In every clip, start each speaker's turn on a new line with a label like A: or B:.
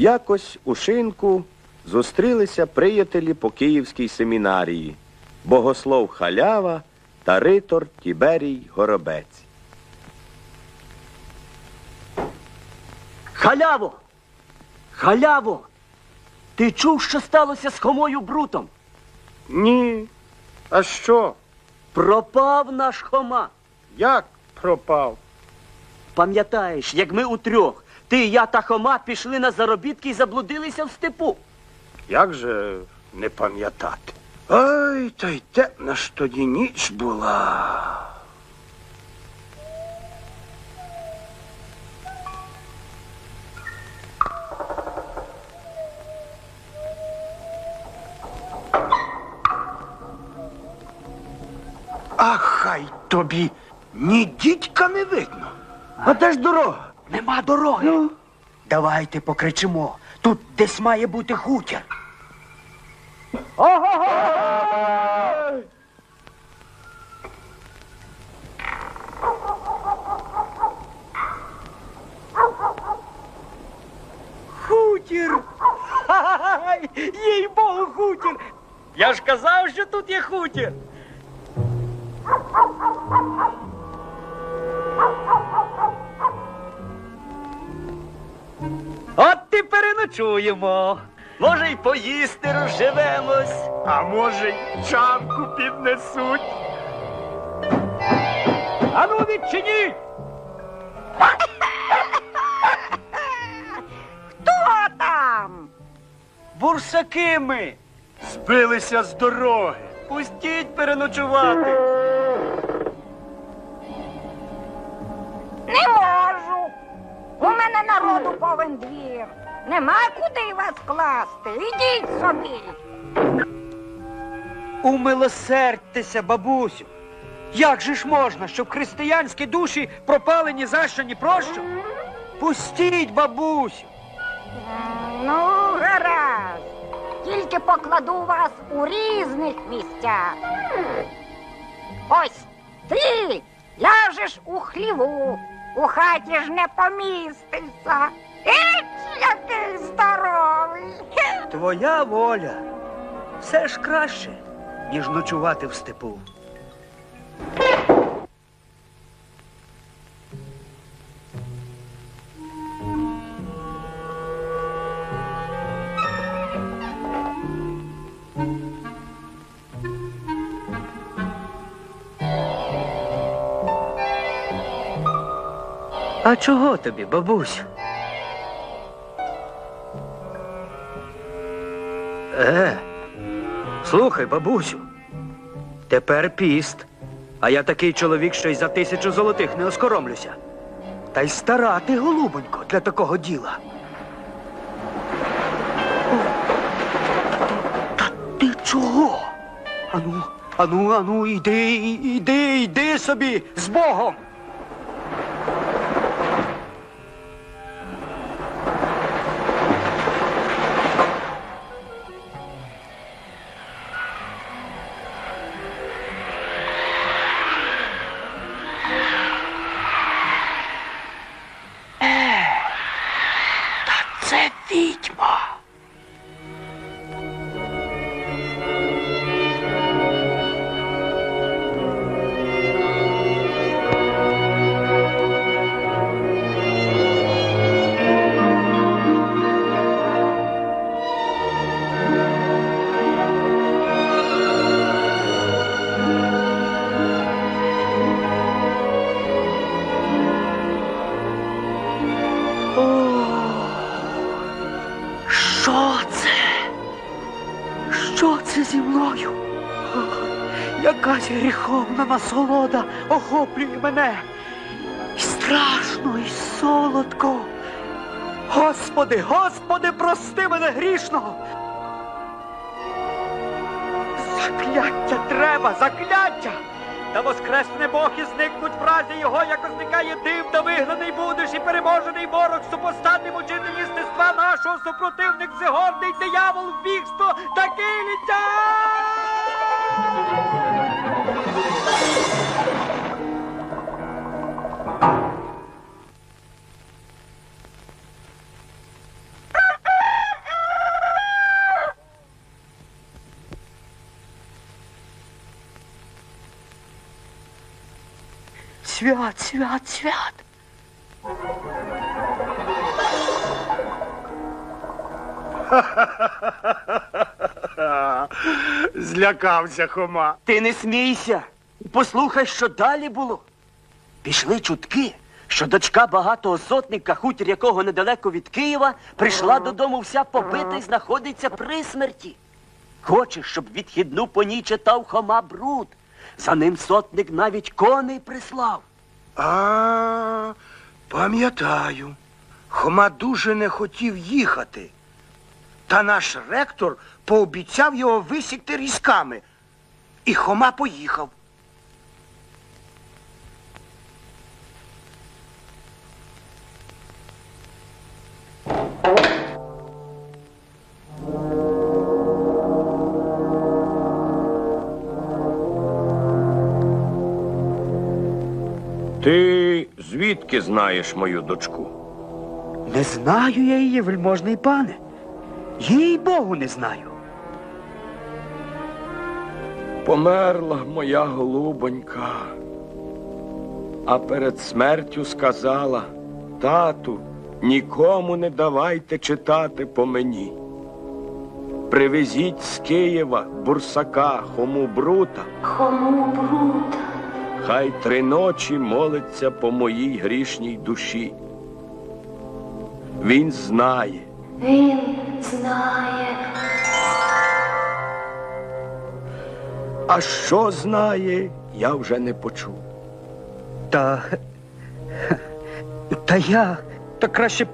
A: Якось у шинку зустрілися приятелі по Київській семінарії, богослов Халява та ритор Тіберій Горобець.
B: Халяво! Халяво! Ти чув, що сталося з Хомою Брутом?
C: Ні. А що?
B: Пропав наш Хома.
C: Як пропав?
B: Пам'ятаєш, як ми утрьох, ти, я та Хома пішли на заробітки і заблудилися в степу.
C: Як же не пам'ятати? Ой, та й темна ж тоді ніч була. А хай тобі ні дідька не видно. А де ж дорога?
D: Нема дороги. Давайте покричимо. Тут десь має бути хутір.
B: Хутір! Їй богу, хутір! Я ж казав, що тут є хутір. От ти переночуємо. Може, й поїсти розживемось.
C: А може, й чанку піднесуть?
B: Ану відчиніть!
E: Хто там?
B: Бурсаки ми!
C: Збилися з дороги.
B: Пустіть переночувати.
E: Класти. Ідіть собі.
D: Умилосердьтеся, бабусю. Як же ж можна, щоб християнські душі пропали ні за що, ні про що? Пустіть, бабусю.
E: Ну, гаразд. Тільки покладу вас у різних місцях. Ось ти ляжеш у хліву. У хаті ж не помістишся. Еч, який здоровий.
D: Твоя воля. Все ж краще, ніж ночувати в степу. А чого тобі, бабусю? Слухай, бабусю, тепер піст. А я такий чоловік, що й за тисячу золотих не оскоромлюся. Та й стара ти, голубонько, для такого діла. Та ти чого? Ану, ану, ану, іди, іди, іди собі з Богом. Якась гріховна насолода охоплює мене. І страшно, і солодко. Господи, Господи, прости мене грішного. Закляття треба, закляття. Та воскресне Бог і зникнуть вразі його, як зникає дим, та вигнаний будеш і переможений ворог, супостатний учитель єстества нашого, супротивник всегорний диявол в бігство та килиця! Свят, свят, свят.
C: Злякався Хома.
B: Ти не смійся. Послухай, що далі було. Пішли чутки, що дочка багатого сотника, хутір якого недалеко від Києва, прийшла додому вся побита і знаходиться при смерті. Хоче, щоб відхідну по ній читав Хома Бруд. За ним сотник навіть коней прислав.
C: А, пам'ятаю. Хома дуже не хотів їхати. Та наш ректор пообіцяв його висікти різками. І Хома поїхав.
A: Звідки знаєш мою дочку?
D: Не знаю я її, вельможний пане. Їй Богу не знаю.
A: Померла моя голубонька. А перед смертю сказала, тату, нікому не давайте читати по мені. Привезіть з Києва бурсака Хому Брута.
F: Хому бруд,
A: Хай три ночі молиться по моїй грішній душі. Він знає,
F: він знає,
A: а що знає, я вже не почув.
D: Та. Та я. Та краще б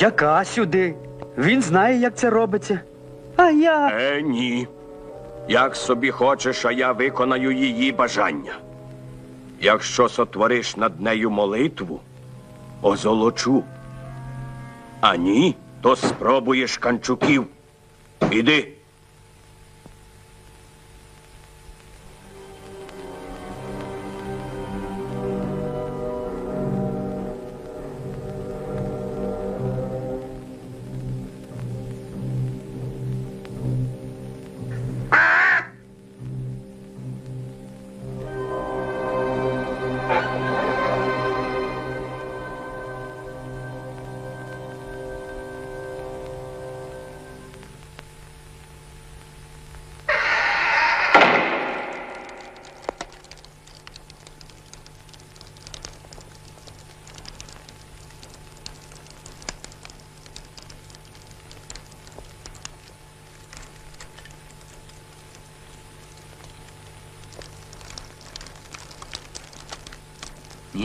D: дяка сюди. Він знає, як це робиться. А я.
A: Е, ні. Як собі хочеш, а я виконаю її бажання. Якщо сотвориш над нею молитву, озолочу. А ні, то спробуєш канчуків. Іди.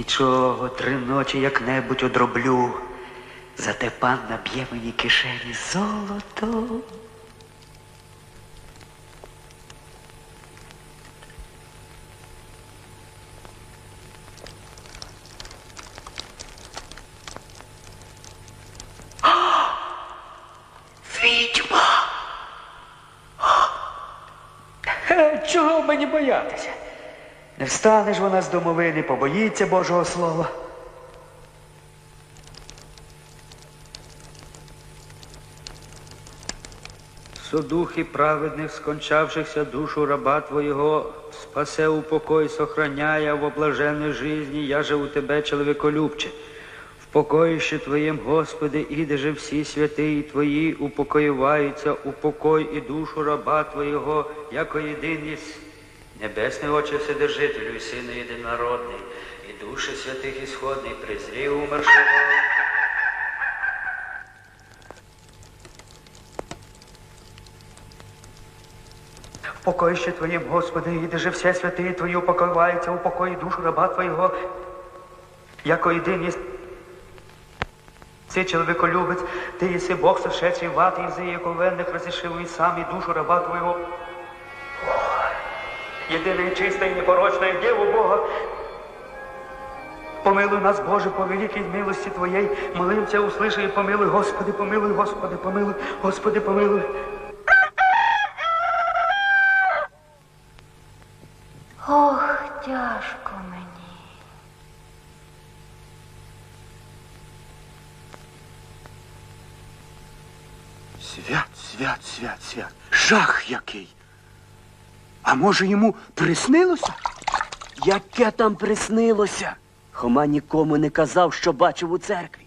D: Нічого, три ночі як-небудь одроблю. Зате пан наб'є мені кишені золото. Відьма! Е, Чого мені боятися? Не встане ж вона з домовини, побоїться Божого Слова. Содухи праведних, скончавшихся душу раба Твоєго, спасе у покой, сохраняя в облаженной жизни, я же у Тебе, чоловіколюбче. В покоїще Твоєм, Господи, іде же всі святиї Твої, упокоюваються, упокой і душу раба Твоєго, яко єдиність. Небесний Отче Вседержителю і Сину єдинородний, і душі святих ісходний, презрів умершого. Покоїще Твоєм, Господи, іде же все святиї Твої упокоюваються, упокої душу раба Твоєго, яко єдиність. Ти, чоловіколюбець, ти єси Бог сошедший в ад, і з яковенних розішив і сам і душу раба Твоєго. Єдине і чисте і непорочне Дєву Бога. Помилуй нас, Боже, по великій милості Твоєї. Молимся, услыши і помилуй, Господи, помилуй, Господи, помилуй, Господи, помилуй.
F: ох, тяжко мені.
C: Свят, свят, свят, свят. Жах який. А може йому приснилося?
B: Яке там приснилося? Хома нікому не казав, що бачив у церкві.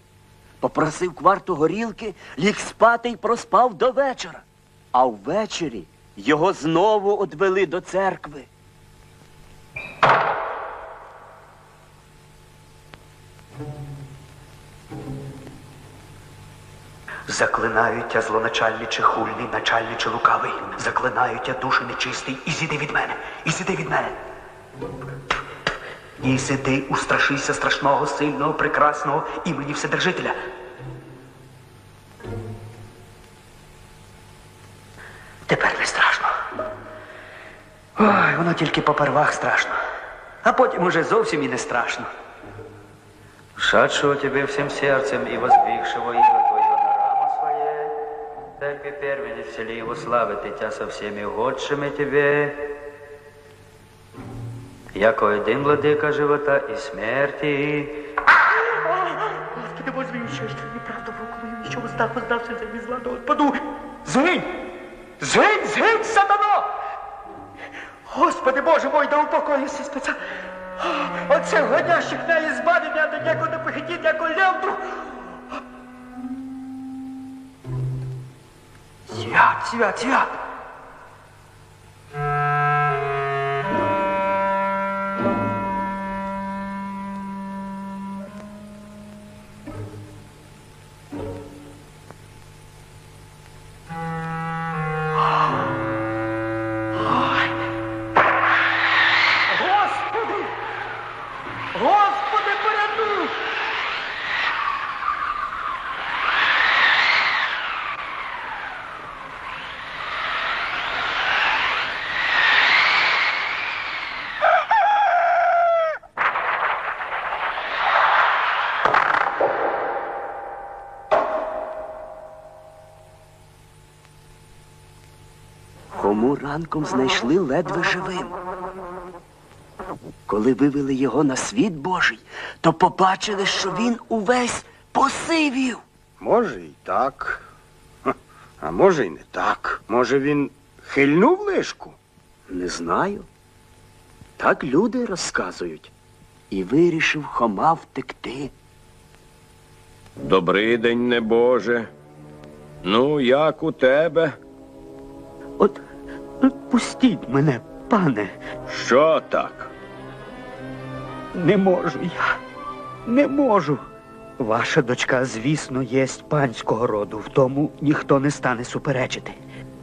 B: Попросив кварту горілки, ліг спати й проспав до вечора. А ввечері його знову одвели до церкви.
G: Заклинаю тя злоначальниче хульний, начальниче лукавий. Заклинаю тя душу нечистий, і зійди від мене, і зійди від мене. І сиди, устрашися страшного, сильного, прекрасного імені Вседержителя. Тепер не страшно. Ой, воно тільки попервах страшно. А потім уже зовсім і не страшно.
D: Шедшего тебе всем сердцем и воздвигшего иго Церкви первенец всели его славы, ты тя со всеми угодшими тебе, яко один владыка живота и смерти,
G: Господи, Боже, мій, що ж ти неправда в руку мою, що устав поздався за зла до Господу. Згинь! Згинь, згинь, сатано! Господи, Боже мой, да упокоїся спеца. Оце гонящих неї збавлення, да ніяко не похитіть, Яко левдру. Свят, свят, свят. Господи!
B: Ранком знайшли ледве живим. Коли вивели його на світ Божий, то побачили, що він увесь посивів.
C: Може, і так. А може, і не так. Може, він хильнув лишку?
B: Не знаю. Так люди розказують. І вирішив Хома втекти.
A: Добрий день, небоже. Ну, як у тебе?
B: От пустіть мене, пане,
A: Що так?
H: Не можу я. Не можу. Ваша дочка, звісно, єсть панського роду, в тому ніхто не стане суперечити.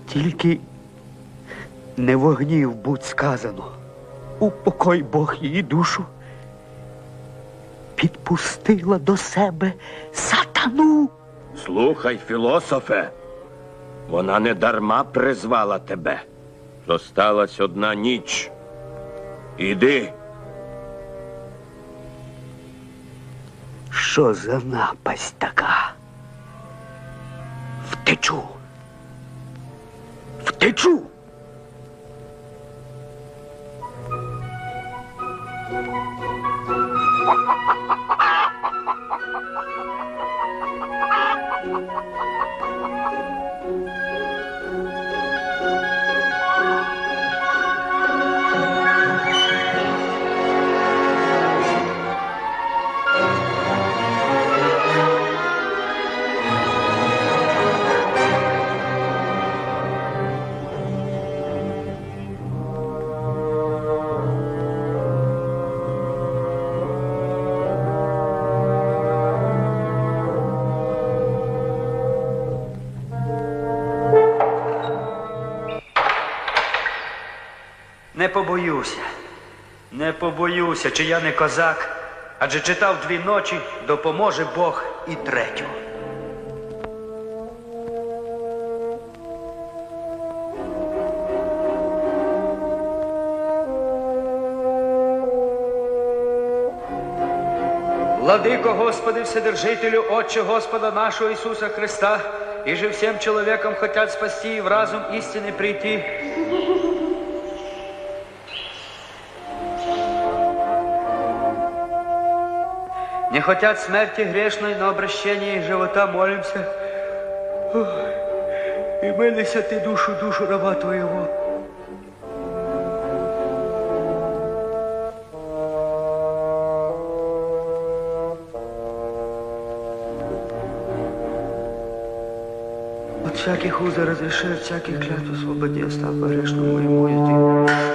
H: Тільки не вогнів будь сказано. Упокой Бог її душу. Підпустила до себе сатану.
A: Слухай, філософе, вона не дарма призвала тебе. Зосталась одна ніч. Іди.
H: Що за напасть така? Втечу. Втечу.
D: Не побоюся, не побоюся, чи я не козак, адже читав дві ночі, допоможе Бог і третю. Владыко Господи, Вседержителю, Отче Господа нашего Иисуса Христа, и же всем человекам хотят спасти и в разум истины прийти, не хотят смерти грешной, но обращение живота молимся. Ой, и мылися ты душу, душу раба твоего.
C: От всяких уза разреши, от всяких клятв освободи, став грешному и
F: мою
I: ты.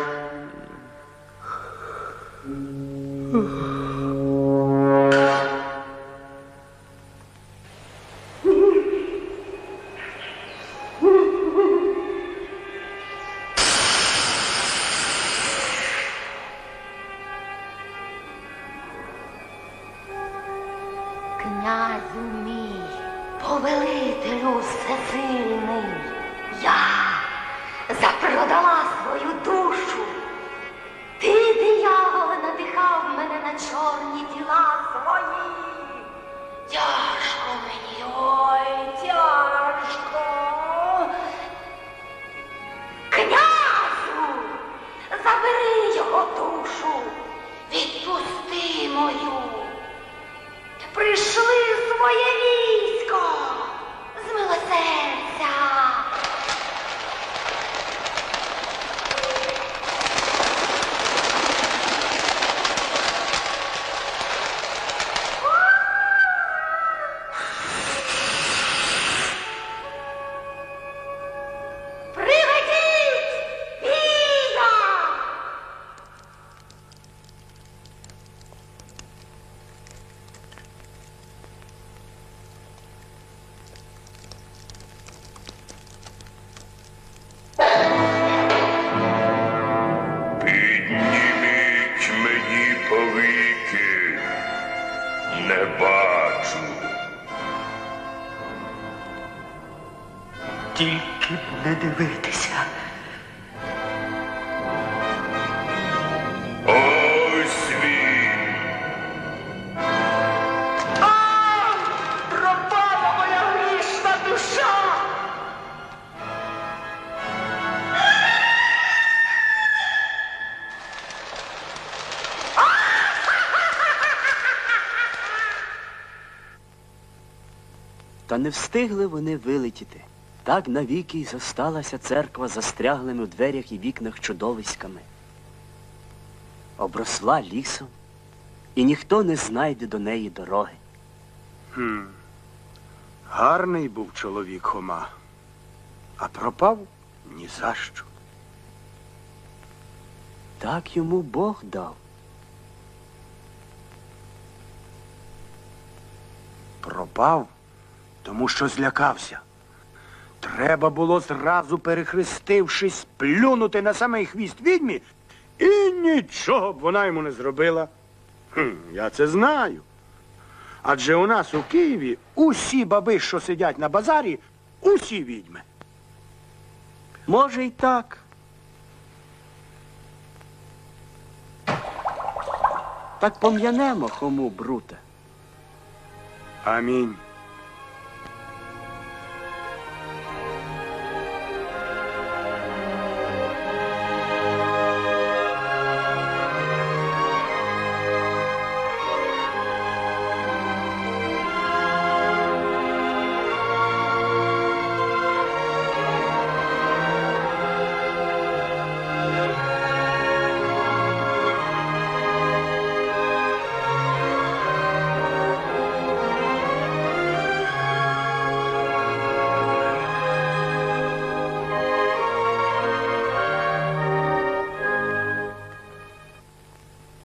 B: Та не встигли вони вилетіти. Так навіки й зосталася церква застряглими у дверях і вікнах чудовиськами. Обросла лісом, і ніхто не знайде до неї дороги.
C: Гарний був чоловік Хома, а пропав ні за що.
B: Так йому Бог дав.
C: Пропав, тому що злякався. Треба було зразу перехрестившись, плюнути на самий хвіст відьмі, і нічого б вона йому не зробила. Хм, я це знаю. Адже у нас у Києві усі баби, що сидять на базарі, усі відьми.
B: Може й так. Так пом'янемо хому брута.
C: Амінь.